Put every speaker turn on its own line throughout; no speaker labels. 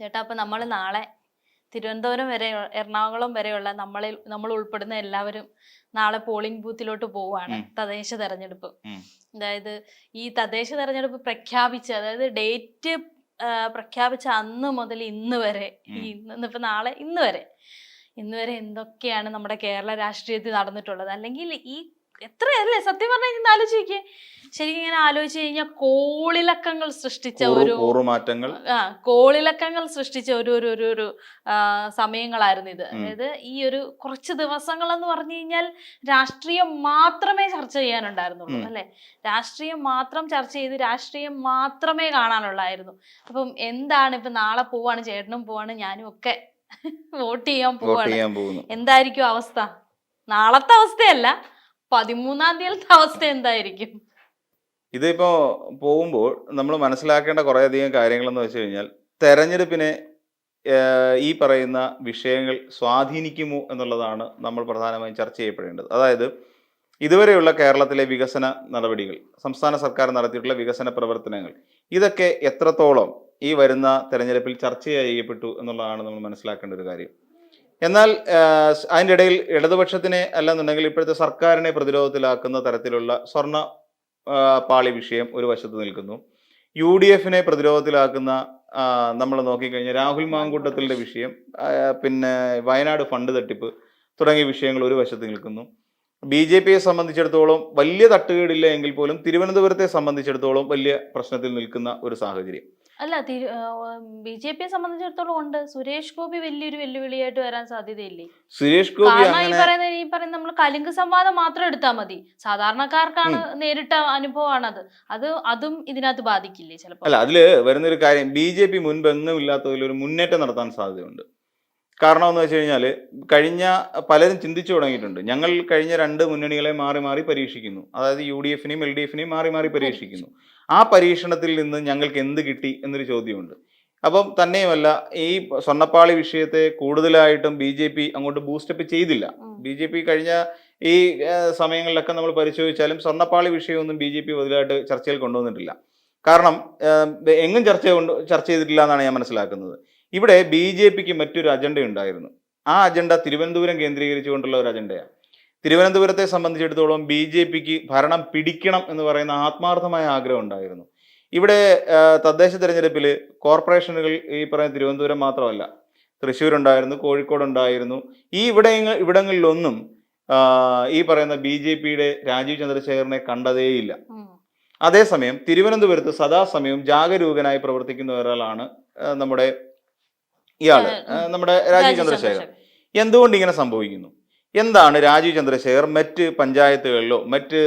ചേട്ടാ അപ്പൊ നമ്മൾ നാളെ തിരുവനന്തപുരം വരെ എറണാകുളം വരെയുള്ള നമ്മളിൽ നമ്മൾ ഉൾപ്പെടുന്ന എല്ലാവരും നാളെ പോളിംഗ് ബൂത്തിലോട്ട് പോവാണ് തദ്ദേശ തെരഞ്ഞെടുപ്പ്. അതായത് ഈ തദ്ദേശ തെരഞ്ഞെടുപ്പ് പ്രഖ്യാപിച്ച് അതായത് ഡേറ്റ് പ്രഖ്യാപിച്ച അന്ന് മുതൽ ഇന്ന് വരെ ഇന്ന് ഇപ്പൊ നാളെ ഇന്ന് വരെ. ഇന്ന് വരെ എന്തൊക്കെയാണ് നമ്മുടെ കേരള രാഷ്ട്രീയത്തിൽ നടന്നിട്ടുള്ളത്? അല്ലെങ്കിൽ ഈ എത്രയല്ലേ? സത്യം പറഞ്ഞു കഴിഞ്ഞാൽ ആലോചിക്കേ. ശരിക്കും ഇങ്ങനെ ആലോചിച്ച് കഴിഞ്ഞാൽ കോളിളക്കങ്ങൾ സൃഷ്ടിച്ച ഒരു
മാറ്റങ്ങൾ
ആ കോളിളക്കങ്ങൾ സൃഷ്ടിച്ച ഒരു ഒരു ഒരു ഒരു സമയങ്ങളായിരുന്നു ഇത്. അതായത് ഈ ഒരു കുറച്ച് ദിവസങ്ങൾ എന്ന് പറഞ്ഞു കഴിഞ്ഞാൽ രാഷ്ട്രീയം മാത്രമേ ചർച്ച ചെയ്യാനുണ്ടായിരുന്നുള്ളൂ. അല്ലെ? രാഷ്ട്രീയം മാത്രം ചർച്ച ചെയ്ത് രാഷ്ട്രീയം മാത്രമേ കാണാനുള്ളായിരുന്നു. അപ്പം എന്താണ് ഇപ്പൊ നാളെ പോവാണ് ചേട്ടനും പോവാണ് ഞാനും ഒക്കെ വോട്ട് ചെയ്യാൻ പോവാണ്. എന്തായിരിക്കും അവസ്ഥ? നാളത്തെ അവസ്ഥയല്ല. പതിമൂന്നാം തീയതി അവസ്ഥ എന്തായിരിക്കും?
ഇതിപ്പോ പോകുമ്പോൾ നമ്മൾ മനസ്സിലാക്കേണ്ട കുറേയധികം കാര്യങ്ങളെന്ന് വെച്ച് കഴിഞ്ഞാൽ തെരഞ്ഞെടുപ്പിനെ ഈ പറയുന്ന വിഷയങ്ങൾ സ്വാധീനിക്കുമോ എന്നുള്ളതാണ് നമ്മൾ പ്രധാനമായും ചർച്ച ചെയ്യപ്പെടേണ്ടത്. അതായത് ഇതുവരെയുള്ള കേരളത്തിലെ വികസന നടപടികൾ സംസ്ഥാന സർക്കാർ നടത്തിയിട്ടുള്ള വികസന പ്രവർത്തനങ്ങൾ ഇതൊക്കെ എത്രത്തോളം ഈ വരുന്ന തെരഞ്ഞെടുപ്പിൽ ചർച്ച ചെയ്യപ്പെട്ടു എന്നുള്ളതാണ് നമ്മൾ മനസ്സിലാക്കേണ്ട ഒരു കാര്യം. എന്നാൽ അതിന്റെ ഇടയിൽ ഇടതുപക്ഷത്തിനെ അല്ലെന്നുണ്ടെങ്കിൽ ഇപ്പോഴത്തെ സർക്കാരിനെ പ്രതിരോധത്തിലാക്കുന്ന തരത്തിലുള്ള സ്വർണ പാളി വിഷയം ഒരു വശത്ത് നിൽക്കുന്നു. യു ഡി എഫിനെ പ്രതിരോധത്തിലാക്കുന്ന നമ്മൾ നോക്കിക്കഴിഞ്ഞാൽ രാഹുൽ മാങ്കൂട്ടത്തിന്റെ വിഷയം പിന്നെ വയനാട് ഫണ്ട് തട്ടിപ്പ് തുടങ്ങിയ വിഷയങ്ങൾ ഒരു വശത്ത് നിൽക്കുന്നു. ബി ജെ പിയെ സംബന്ധിച്ചിടത്തോളം വലിയ തട്ടുകേടില്ല എങ്കിൽ പോലും തിരുവനന്തപുരത്തെ സംബന്ധിച്ചിടത്തോളം വലിയ പ്രശ്നത്തിൽ നിൽക്കുന്ന ഒരു സാഹചര്യം.
അല്ല ബി ജെ പിയെ സംബന്ധിച്ചിടത്തോളം ഉണ്ട്. സുരേഷ് ഗോപി വലിയൊരു വെല്ലുവിളിയായിട്ട് വരാൻ സാധ്യതയില്ലേ?
സുരേഷ് ഗോപി
ഈ പറയുന്ന ഈ പറയുന്ന നമ്മൾ കലിംഗ സംവാദം മാത്രം എടുത്താൽ മതി. സാധാരണക്കാർക്കാണ് നേരിട്ട അനുഭവമാണത്. അത് അതും ഇതിനകത്ത് ബാധിക്കില്ലേ ചിലപ്പോൾ
അല്ല അതിൽ വരുന്നൊരു കാര്യം ബി ജെ പി മുൻപ് ഒരു മുന്നേറ്റം നടത്താൻ സാധ്യതയുണ്ട്. കാരണം എന്ന് വെച്ച് കഴിഞ്ഞാൽ കഴിഞ്ഞ പലരും ചിന്തിച്ചു തുടങ്ങിയിട്ടുണ്ട്. ഞങ്ങൾ കഴിഞ്ഞ രണ്ട് മുന്നണികളെ മാറി മാറി പരീക്ഷിക്കുന്നു. അതായത് യു ഡി എഫിനെയും എൽ ഡി എഫിനെയും മാറി മാറി പരീക്ഷിക്കുന്നു. ആ പരീക്ഷണത്തിൽ നിന്ന് ഞങ്ങൾക്ക് എന്ത് കിട്ടി എന്നൊരു ചോദ്യമുണ്ട്. അപ്പം തന്നെയുമല്ല ഈ സ്വർണപ്പാളി വിഷയത്തെ കൂടുതലായിട്ടും ബി ജെ പി അങ്ങോട്ട് ബൂസ്റ്റപ്പ് ചെയ്തില്ല. ബി ജെ പി കഴിഞ്ഞ ഈ സമയങ്ങളിലൊക്കെ നമ്മൾ പരിശോധിച്ചാലും സ്വർണപ്പാളി വിഷയമൊന്നും ബി ജെ പി വലുതായിട്ട് ചർച്ചയിൽ കൊണ്ടുവന്നിട്ടില്ല. കാരണം എങ്ങും ചർച്ച കൊണ്ട് ചർച്ച ചെയ്തിട്ടില്ല എന്നാണ് ഞാൻ മനസ്സിലാക്കുന്നത്. ഇവിടെ ബി ജെ പിക്ക് മറ്റൊരു അജണ്ട ഉണ്ടായിരുന്നു. ആ അജണ്ട തിരുവനന്തപുരം കേന്ദ്രീകരിച്ചുകൊണ്ടുള്ള ഒരു അജണ്ടയാണ് തിരുവനന്തപുരത്തെ സംബന്ധിച്ചിടത്തോളം ബി ജെ പിക്ക് ഭരണം പിടിക്കണം എന്ന് പറയുന്ന ആത്മാർത്ഥമായ ആഗ്രഹം ഉണ്ടായിരുന്നു. ഇവിടെ തദ്ദേശ തിരഞ്ഞെടുപ്പിൽ കോർപ്പറേഷനുകൾ ഈ പറയുന്ന തിരുവനന്തപുരം മാത്രമല്ല തൃശ്ശൂർ ഉണ്ടായിരുന്നു കോഴിക്കോട് ഉണ്ടായിരുന്നു ഈ ഇവിടെ ഇവിടങ്ങളിലൊന്നും ഈ പറയുന്ന ബി ജെ പിയുടെ രാജീവ് ചന്ദ്രശേഖരനെ കണ്ടതേയില്ല. അതേസമയം തിരുവനന്തപുരത്ത് സദാസമയം ജാഗരൂകനായി പ്രവർത്തിക്കുന്ന ഒരാളാണ് നമ്മുടെ ഇയാൾ നമ്മുടെ രാജീവ് ചന്ദ്രശേഖർ എന്തുകൊണ്ട് ഇങ്ങനെ സംഭവിക്കുന്നു? എന്താണ് രാജീവ് ചന്ദ്രശേഖർ മറ്റ് പഞ്ചായത്തുകളിലോ മറ്റ്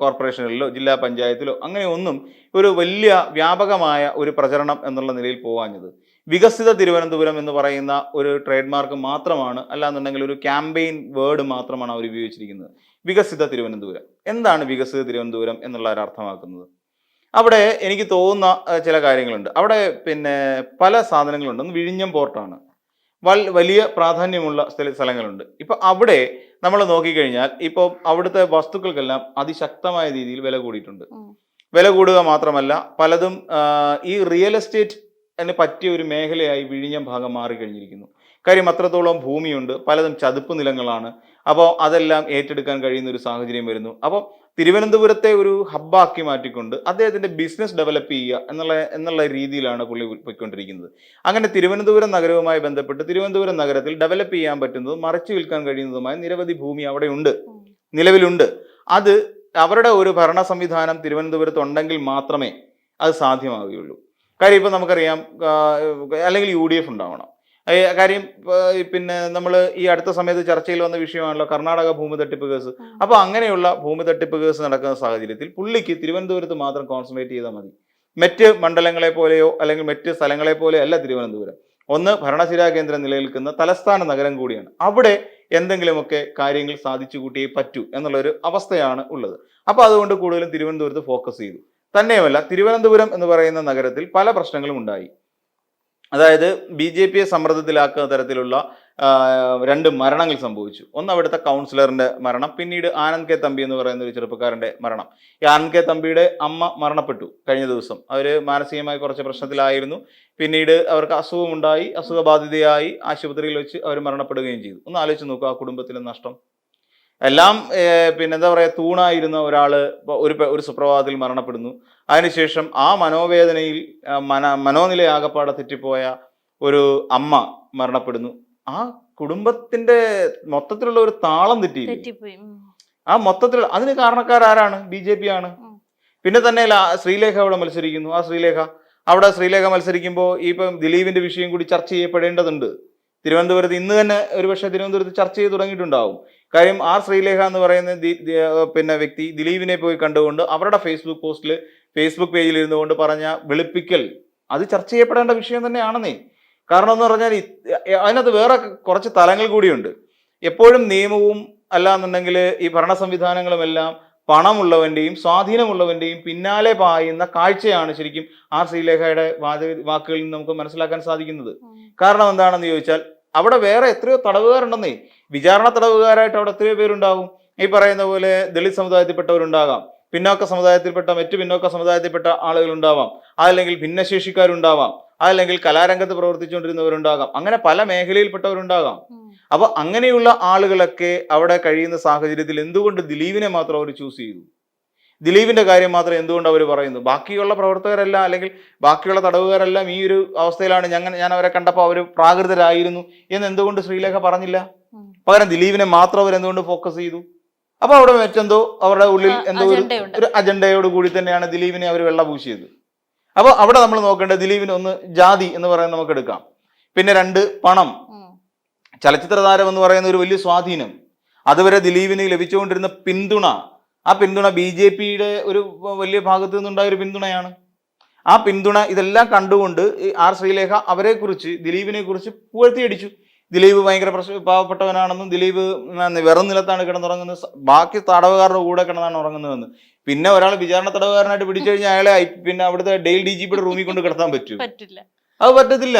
കോർപ്പറേഷനുകളിലോ ജില്ലാ പഞ്ചായത്തിലോ അങ്ങനെയൊന്നും ഒരു വലിയ വ്യാപകമായ ഒരു പ്രചരണം എന്നുള്ള നിലയിൽ പോകാഞ്ഞത് വികസിത തിരുവനന്തപുരം എന്ന് പറയുന്ന ഒരു ട്രേഡ് മാർക്ക് മാത്രമാണ് അല്ലാന്നുണ്ടെങ്കിൽ ഒരു ക്യാമ്പയിൻ വേർഡ് മാത്രമാണ് അവർ ഉപയോഗിച്ചിരിക്കുന്നത്. വികസിത തിരുവനന്തപുരം. എന്താണ് വികസിത തിരുവനന്തപുരം എന്നുള്ള അർത്ഥമാക്കുന്നത്? അവിടെ എനിക്ക് തോന്നുന്ന ചില കാര്യങ്ങളുണ്ട്. അവിടെ പിന്നെ പല സാധനങ്ങളുണ്ട്. ഒന്ന് വിഴിഞ്ഞം പോർട്ടാണ്. വലിയ പ്രാധാന്യമുള്ള സ്ഥല സ്ഥലങ്ങളുണ്ട്. ഇപ്പോൾ അവിടെ നമ്മൾ നോക്കിക്കഴിഞ്ഞാൽ ഇപ്പോൾ അവിടുത്തെ വസ്തുക്കൾക്കെല്ലാം അതിശക്തമായ രീതിയിൽ വില കൂടിയിട്ടുണ്ട്. വില കൂടുക മാത്രമല്ല പലതും ഈ റിയൽ എസ്റ്റേറ്റ് അതിന് പറ്റിയ ഒരു മേഖലയായി വിഴിഞ്ഞം ഭാഗം മാറിക്കഴിഞ്ഞിരിക്കുന്നു. കാര്യം അത്രത്തോളം ഭൂമിയുണ്ട് പലതും ചതുപ്പ് നിലങ്ങളാണ്. അപ്പോൾ അതെല്ലാം ഏറ്റെടുക്കാൻ കഴിയുന്ന ഒരു സാഹചര്യം വരുന്നു. അപ്പോൾ തിരുവനന്തപുരത്തെ ഒരു ഹബ്ബാക്കി മാറ്റിക്കൊണ്ട് അദ്ദേഹത്തിന്റെ ബിസിനസ് ഡെവലപ്പ് ചെയ്യുക എന്നുള്ള എന്നുള്ള രീതിയിലാണ് പുള്ളി പോയിക്കൊണ്ടിരിക്കുന്നത്. അങ്ങനെ തിരുവനന്തപുരം നഗരവുമായി ബന്ധപ്പെട്ട് തിരുവനന്തപുരം നഗരത്തിൽ ഡെവലപ്പ് ചെയ്യാൻ പറ്റുന്നതും മറച്ചു വിൽക്കാൻ കഴിയുന്നതുമായ നിരവധി ഭൂമി അവിടെയുണ്ട് നിലവിലുണ്ട്. അത് അവരുടെ ഒരു ഭരണ സംവിധാനം തിരുവനന്തപുരത്ത് ഉണ്ടെങ്കിൽ മാത്രമേ അത് സാധ്യമാവുകയുള്ളൂ. കാര്യം ഇപ്പം നമുക്കറിയാം അല്ലെങ്കിൽ യു ഡി എഫ് ഉണ്ടാവണം. കാര്യം പിന്നെ നമ്മൾ ഈ അടുത്ത സമയത്ത് ചർച്ചയിൽ വന്ന വിഷയമാണല്ലോ കർണാടക ഭൂമി തട്ടിപ്പ് കേസ്. അപ്പോൾ അങ്ങനെയുള്ള ഭൂമി തട്ടിപ്പ് കേസ് നടക്കുന്ന സാഹചര്യത്തിൽ പുള്ളിക്ക് തിരുവനന്തപുരത്ത് മാത്രം കോൺസെൻട്രേറ്റ് ചെയ്താൽ മതി. മറ്റ് മണ്ഡലങ്ങളെ പോലെയോ അല്ലെങ്കിൽ മറ്റ് സ്ഥലങ്ങളെ പോലെയോ അല്ല തിരുവനന്തപുരം. ഒന്ന് ഭരണസിരാ കേന്ദ്രം നിലനിൽക്കുന്ന തലസ്ഥാന നഗരം കൂടിയാണ്. അവിടെ എന്തെങ്കിലുമൊക്കെ കാര്യങ്ങൾ സാധിച്ചു കൂട്ടിയേ പറ്റൂ എന്നുള്ളൊരു അവസ്ഥയാണ് ഉള്ളത്. അപ്പോൾ അതുകൊണ്ട് കൂടുതലും തിരുവനന്തപുരത്ത് ഫോക്കസ് ചെയ്തു. തന്നെയുമല്ല തിരുവനന്തപുരം എന്ന് പറയുന്ന നഗരത്തിൽ പല പ്രശ്നങ്ങളും ഉണ്ടായി. അതായത് ബി ജെ പിയെ സമ്മർദ്ദത്തിലാക്കുന്ന തരത്തിലുള്ള രണ്ട് മരണങ്ങൾ സംഭവിച്ചു. ഒന്ന് അവിടുത്തെ കൗൺസിലറിന്റെ മരണം പിന്നീട് ആനന്ദ് കെ തമ്പി എന്ന് പറയുന്ന ഒരു ചെറുപ്പക്കാരന്റെ മരണം. ഈ ആനന്ദ് കെ തമ്പിയുടെ അമ്മ മരണപ്പെട്ടു കഴിഞ്ഞ ദിവസം. അവർ മാനസികമായി കുറച്ച് പ്രശ്നത്തിലായിരുന്നു. പിന്നീട് അവർക്ക് അസുഖമുണ്ടായി അസുഖബാധിതയായി ആശുപത്രിയിൽ വെച്ച് അവർ മരണപ്പെടുകയും ചെയ്തു. ഒന്ന് ആലോചിച്ച് നോക്കുക ആ കുടുംബത്തിലെ നഷ്ടം. എല്ലാം പിന്നെന്താ പറയുക തൂണായിരുന്ന ഒരാൾ ഒരു ഒരു സുപ്രഭാതത്തിൽ മരണപ്പെടുന്നു. അതിനുശേഷം ആ മനോവേദനയിൽ മന മനോനില ആകപ്പാടെ തെറ്റിപ്പോയ ഒരു അമ്മ മരണപ്പെടുന്നു. ആ കുടുംബത്തിന്റെ മൊത്തത്തിലുള്ള ഒരു താളം
തെറ്റി
ആ മൊത്തത്തിൽ അതിന് കാരണക്കാരാരാണ്? ബി ജെ പി ആണ്. പിന്നെ തന്നെ ശ്രീലേഖ അവിടെ മത്സരിക്കുന്നു. ആ ശ്രീലേഖ അവിടെ ശ്രീലേഖ മത്സരിക്കുമ്പോൾ ഈ ഇപ്പം ദിലീപിന്റെ വിഷയം കൂടി ചർച്ച ചെയ്യപ്പെടേണ്ടതുണ്ട്. തിരുവനന്തപുരത്ത് ഇന്ന് തന്നെ ഒരുപക്ഷെ തിരുവനന്തപുരത്ത് ചർച്ച ചെയ്ത് തുടങ്ങിയിട്ടുണ്ടാവും. കാര്യം ആർ ശ്രീലേഖ എന്ന് പറയുന്ന പിന്നെ വ്യക്തി ദിലീപിനെ പോയി കണ്ടുകൊണ്ട് അവരുടെ ഫേസ്ബുക്ക് പോസ്റ്റിൽ ഫേസ്ബുക്ക് പേജിൽ ഇരുന്നു കൊണ്ട് പറഞ്ഞ വെളുപ്പിക്കൽ അത് ചർച്ച ചെയ്യപ്പെടേണ്ട വിഷയം തന്നെയാണെന്നേ. കാരണം എന്ന് പറഞ്ഞാൽ അതിനകത്ത് വേറെ കുറച്ച് തലങ്ങൾ കൂടിയുണ്ട്. എപ്പോഴും നിയമവും അല്ലാന്നുണ്ടെങ്കിൽ ഈ ഭരണ സംവിധാനങ്ങളുമെല്ലാം പണമുള്ളവന്റെയും സ്വാധീനമുള്ളവന്റെയും പിന്നാലെ പായുന്ന കാഴ്ചയാണ് ശരിക്കും ആർ ശ്രീലേഖയുടെ വാദ വാക്കുകളിൽ നിന്ന് നമുക്ക് മനസ്സിലാക്കാൻ സാധിക്കുന്നത്. കാരണം എന്താണെന്ന് ചോദിച്ചാൽ അവിടെ വേറെ എത്രയോ തടവുകാരുണ്ടെന്നേ. വിചാരണ തടവുകാരായിട്ട് അവിടെ എത്രയോ പേരുണ്ടാകും. ഈ പറയുന്ന പോലെ ദളിത് സമുദായത്തിൽപ്പെട്ടവരുണ്ടാകാം. പിന്നോക്ക സമുദായത്തിൽപ്പെട്ട മറ്റു പിന്നോക്ക സമുദായത്തിൽപ്പെട്ട ആളുകളുണ്ടാവാം. അതല്ലെങ്കിൽ ഭിന്നശേഷിക്കാരുണ്ടാവാം. അതല്ലെങ്കിൽ കലാരംഗത്ത് പ്രവർത്തിച്ചുകൊണ്ടിരുന്നവരുണ്ടാകാം. അങ്ങനെ പല മേഖലയിൽപ്പെട്ടവരുണ്ടാകാം. അപ്പൊ അങ്ങനെയുള്ള ആളുകളൊക്കെ അവിടെ കഴിയുന്ന സാഹചര്യത്തിൽ എന്തുകൊണ്ട് ദിലീപിനെ മാത്രം അവർ ചൂസ് ചെയ്തു? ദിലീപിന്റെ കാര്യം മാത്രം എന്തുകൊണ്ട് അവർ പറയുന്നു? ബാക്കിയുള്ള പ്രവർത്തകരല്ല അല്ലെങ്കിൽ ബാക്കിയുള്ള തടവുകാരെല്ലാം ഈ ഒരു അവസ്ഥയിലാണ് ഞങ്ങൾ ഞാൻ അവരെ കണ്ടപ്പോൾ അവർ പ്രാകൃതരായിരുന്നു എന്ന് എന്തുകൊണ്ട് ശ്രീലേഖ പറഞ്ഞില്ല? പകരം ദിലീപിനെ മാത്രം അവർ എന്തുകൊണ്ട് ഫോക്കസ് ചെയ്തു? അപ്പൊ അവിടെ മറ്റെന്തോ അവരുടെ ഉള്ളിൽ എന്തോ ഒരു. ഒരു അജണ്ടയോട് കൂടി തന്നെയാണ് ദിലീപിനെ അവർ വെള്ളപൂശിയത്. അപ്പോൾ അവിടെ നമ്മൾ നോക്കേണ്ടത് ദിലീപിന് ഒന്ന് ജാതി എന്ന് പറയുന്നത് നമുക്ക് എടുക്കാം. പിന്നെ രണ്ട് പണം. ചലച്ചിത്ര താരം എന്ന് പറയുന്ന ഒരു വലിയ സ്വാധീനം. അതുവരെ ദിലീപിന് ലഭിച്ചുകൊണ്ടിരുന്ന പിന്തുണ. ആ പിന്തുണ ബി ജെ പിയുടെ ഒരു വലിയ ഭാഗത്തു നിന്നുണ്ടായ ഒരു പിന്തുണയാണ്. ആ പിന്തുണ ഇതെല്ലാം കണ്ടുകൊണ്ട് ആർ ശ്രീലേഖ അവരെ കുറിച്ച് ദിലീപിനെ കുറിച്ച് പുകഴ്ത്തിയടിച്ചു. ദിലീപ് ഭയങ്കര പ്രശ്ന പാവപ്പെട്ടവനാണെന്നും ദിലീപ് വെറും നിലത്താണ് കിടന്നുറങ്ങുന്നത്. ബാക്കി തടവുകാരുടെ കൂടെ കിടന്നാണ് ഉറങ്ങുന്നതെന്ന്. പിന്നെ ഒരാൾ വിചാരണ തടവുകാരനായിട്ട് പിടിച്ചു കഴിഞ്ഞാൽ അയാളെ പിന്നെ അവിടുത്തെ ഡെയിൽ ഡി ജി പിയുടെ റൂമിൽ കൊണ്ട് കിടത്താൻ പറ്റൂ അത് പറ്റത്തില്ല.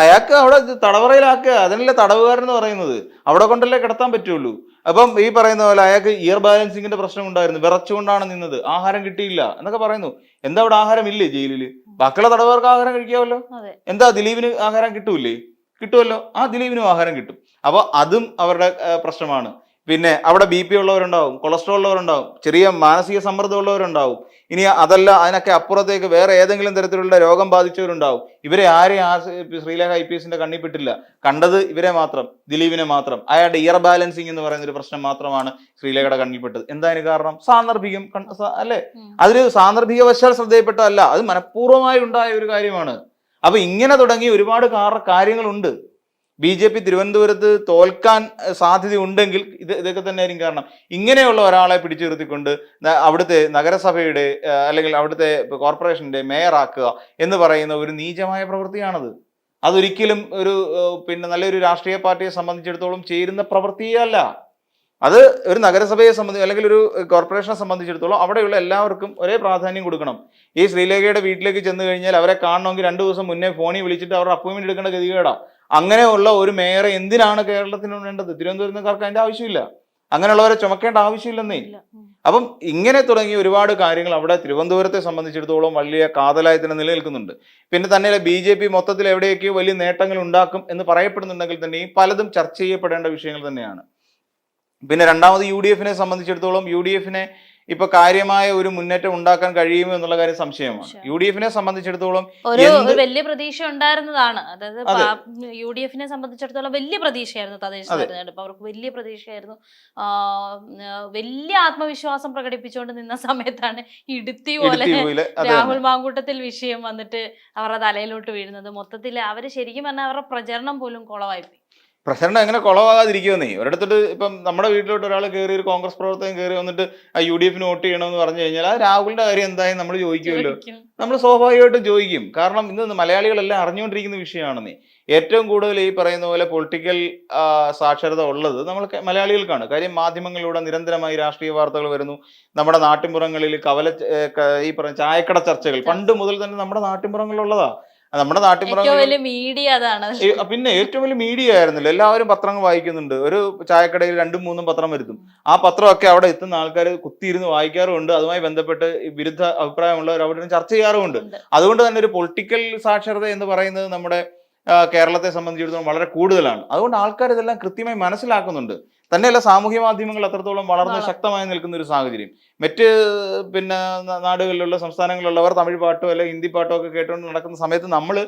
അയാൾക്ക് അവിടെ തടവറയിലാക്കുക. അതിനല്ലേ തടവുകാരൻ എന്ന് പറയുന്നത്. അവിടെ കൊണ്ടല്ലേ കിടത്താൻ പറ്റുള്ളൂ. അപ്പം ഈ പറയുന്ന പോലെ അയാൾക്ക് ഇയർ ബാലൻസിങ്ങിന്റെ പ്രശ്നം ഉണ്ടായിരുന്നു വിറച്ചുകൊണ്ടാണ് നിന്നത്. ആഹാരം കിട്ടിയില്ല എന്നൊക്കെ പറയുന്നു. എന്താ അവിടെ ആഹാരം ഇല്ലേ ജയിലിൽ ബാക്കിയുള്ള തടവുകാർക്ക് ആഹാരം കഴിക്കാമല്ലോ എന്താ ദിലീപിന് ആഹാരം കിട്ടൂലേ കിട്ടുമല്ലോ? ആ ദിലീപിനും ആഹാരം കിട്ടും. അപ്പോൾ അതും അവരുടെ പ്രശ്നമാണ്. പിന്നെ അവിടെ ബി പി ഉള്ളവരുണ്ടാവും കൊളസ്ട്രോൾ ഉള്ളവരുണ്ടാവും ചെറിയ മാനസിക സമ്മർദ്ദം ഉള്ളവരുണ്ടാവും. ഇനി അതല്ല അതിനൊക്കെ അപ്പുറത്തേക്ക് വേറെ ഏതെങ്കിലും തരത്തിലുള്ള രോഗം ബാധിച്ചവരുണ്ടാവും. ഇവരെ ആരെയും ആ ശ്രീലേഖ ഐ പി എസിന്റെ കണ്ണിപ്പെട്ടില്ല കണ്ടത് ഇവരെ മാത്രം ദിലീപിനെ മാത്രം. അയാളുടെ ഇയർ ബാലൻസിങ് എന്ന് പറയുന്ന ഒരു പ്രശ്നം മാത്രമാണ് ശ്രീലേഖയുടെ കണ്ണിൽപ്പെട്ടത് എന്തായാലും കാരണം? സാന്ദർഭികം അല്ലെ?
അതിന്
ശ്രദ്ധയപ്പെട്ടതല്ല സാന്ദർഭികവശാൽ ശ്രദ്ധയിൽപ്പെട്ടതല്ല അത് മനഃപൂർവമായി ഉണ്ടായ ഒരു കാര്യമാണ്. അപ്പൊ ഇങ്ങനെ തുടങ്ങി ഒരുപാട് കാര കാര്യങ്ങളുണ്ട്. ബി ജെ പി തിരുവനന്തപുരത്ത് തോൽക്കാൻ സാധ്യതയുണ്ടെങ്കിൽ ഇത് ഇതൊക്കെ തന്നെയായിരിക്കും കാരണം. ഇങ്ങനെയുള്ള ഒരാളെ പിടിച്ചു നിർത്തിക്കൊണ്ട് അവിടുത്തെ നഗരസഭയുടെ അല്ലെങ്കിൽ അവിടുത്തെ കോർപ്പറേഷന്റെ മേയറാക്കുക എന്ന് പറയുന്ന ഒരു നീചമായ പ്രവൃത്തിയാണത്. അതൊരിക്കലും ഒരു പിന്നെ നല്ലൊരു രാഷ്ട്രീയ പാർട്ടിയെ സംബന്ധിച്ചിടത്തോളം ചേരുന്ന പ്രവൃത്തിയേ അല്ല അത് ഒരു നഗരസഭയെ സംബന്ധിച്ച് അല്ലെങ്കിൽ ഒരു കോർപ്പറേഷനെ സംബന്ധിച്ചിടത്തോളം അവിടെയുള്ള എല്ലാവർക്കും ഒരേ പ്രാധാന്യം കൊടുക്കണം. ഈ ശ്രീലേഖയുടെ വീട്ടിലേക്ക് ചെന്ന് കഴിഞ്ഞാൽ അവരെ കാണണമെങ്കിൽ രണ്ട് ദിവസം മുന്നേ ഫോണിൽ വിളിച്ചിട്ട് അവരുടെ അപ്പോയിൻമെന്റ് എടുക്കേണ്ട ഗതികേടാ. അങ്ങനെയുള്ള ഒരു മേയറെ എന്തിനാണ് കേരളത്തിന് വേണ്ടത്? തിരുവനന്തപുരത്തുകാർക്ക് അതിന്റെ ആവശ്യമില്ല. അങ്ങനെയുള്ളവരെ ചുമക്കേണ്ട ആവശ്യമില്ലെന്നേ. അപ്പം ഇങ്ങനെ തുടങ്ങിയ ഒരുപാട് കാര്യങ്ങൾ അവിടെ തിരുവനന്തപുരത്തെ സംബന്ധിച്ചിടത്തോളം വലിയ കാതലായി തന്നെ നിലനിൽക്കുന്നുണ്ട്. പിന്നെ തന്നെ ബി ജെ പി മൊത്തത്തിൽ എവിടെയൊക്കെയോ വലിയ നേട്ടങ്ങൾ ഉണ്ടാക്കും എന്ന് പറയപ്പെടുന്നുണ്ടെങ്കിൽ തന്നെയും പലതും ചർച്ച ചെയ്യപ്പെടേണ്ട വിഷയങ്ങൾ തന്നെയാണ്. പിന്നെ രണ്ടാമത് യു ഡി എഫിനെ സംബന്ധിച്ചിടത്തോളം യു ഡി എഫിനെ ഇപ്പൊ കാര്യമായ ഒരു മുന്നേറ്റം ഉണ്ടാക്കാൻ കഴിയുമോ എന്നുള്ള കാര്യം സംശയമാണ്.
സംശയം.
യു ഡി എഫിനെ സംബന്ധിച്ചിടത്തോളം
ഒരു വലിയ പ്രതീക്ഷ ഉണ്ടായിരുന്നതാണ്. അതായത്
അതെ.
യു ഡി എഫിനെ സംബന്ധിച്ചിടത്തോളം വലിയ പ്രതീക്ഷയായിരുന്നു തദ്ദേശ. തെരഞ്ഞെടുപ്പ്. അവർക്ക് വലിയ പ്രതീക്ഷയായിരുന്നു. വലിയ ആത്മവിശ്വാസം പ്രകടിപ്പിച്ചുകൊണ്ട് നിന്ന സമയത്താണ് ഇടുത്തി പോലെ രാഹുൽ മാങ്കൂട്ടത്തിൽ വിഷയം വന്നിട്ട് അവരുടെ തലയിലോട്ട് വീഴുന്നത്. മൊത്തത്തിൽ അവർ ശരിക്കും പറഞ്ഞാൽ അവരുടെ പ്രചരണം പോലും കുളവായിപ്പോയി.
പ്രസിഡന്റ് എങ്ങനെ കുളവാകാതിരിക്കുമെന്നേ. ഒരിടത്തോട്ട് ഇപ്പം നമ്മുടെ വീട്ടിലോട്ട് ഒരാൾ കയറി ഒരു കോൺഗ്രസ് പ്രവർത്തകൻ കയറി വന്നിട്ട് ആ യു ഡി എഫിന് വോട്ട് ചെയ്യണമെന്ന് പറഞ്ഞു കഴിഞ്ഞാൽ ആ രാഹുലിന്റെ കാര്യം എന്തായാലും നമ്മൾ ചോദിക്കുമല്ലോ. നമ്മൾ സ്വാഭാവികമായിട്ടും ചോദിക്കും. കാരണം ഇന്ന് മലയാളികളെല്ലാം അറിഞ്ഞുകൊണ്ടിരിക്കുന്ന വിഷയമാണെന്നേ. ഏറ്റവും കൂടുതൽ ഈ പറയുന്ന പോലെ പൊളിറ്റിക്കൽ സാക്ഷരത ഉള്ളത് നമ്മൾ മലയാളികൾക്കാണ്. കാര്യം മാധ്യമങ്ങളിലൂടെ നിരന്തരമായി രാഷ്ട്രീയ വാർത്തകൾ വരുന്നു. നമ്മുടെ നാട്ടിൻപുറങ്ങളിൽ കവല ഈ പറഞ്ഞ ചായക്കട ചർച്ചകൾ. പണ്ട് മുതൽ തന്നെ നമ്മുടെ നാട്ടിൻപുറങ്ങളിലുള്ളതാ. അത് നമ്മുടെ
നാട്ടിൽ മീഡിയ അതാണ്.
പിന്നെ ഏറ്റവും വലിയ മീഡിയ ആയിരുന്നല്ലോ. എല്ലാവരും പത്രങ്ങൾ വായിക്കുന്നുണ്ട്. ഒരു ചായക്കടയിൽ രണ്ടും മൂന്നും പത്രം വരുത്തും. ആ പത്രമൊക്കെ അവിടെ എത്തുന്ന ആൾക്കാർ കുത്തിയിരുന്ന് വായിക്കാറുമുണ്ട്. അതുമായി ബന്ധപ്പെട്ട് വിരുദ്ധ അഭിപ്രായമുള്ളവർ അവിടെ ചർച്ച ചെയ്യാറുമുണ്ട്. അതുകൊണ്ട് തന്നെ ഒരു പൊളിറ്റിക്കൽ സാക്ഷരത എന്ന് പറയുന്നത് നമ്മുടെ കേരളത്തെ സംബന്ധിച്ചിടത്തോളം വളരെ കൂടുതലാണ്. അതുകൊണ്ട് ആൾക്കാർ ഇതെല്ലാം കൃത്യമായി മനസ്സിലാക്കുന്നുണ്ട്. തന്നെയല്ല സാമൂഹ്യ മാധ്യമങ്ങൾ അത്രത്തോളം വളർന്ന് ശക്തമായി നിൽക്കുന്ന ഒരു സാഹചര്യം. മറ്റ് പിന്നെ നാടുകളിലുള്ള സംസ്ഥാനങ്ങളിലുള്ളവർ തമിഴ് പാട്ടോ അല്ലെങ്കിൽ ഹിന്ദി പാട്ടോ ഒക്കെ കേട്ടുകൊണ്ട് നടക്കുന്ന സമയത്ത് നമ്മൾ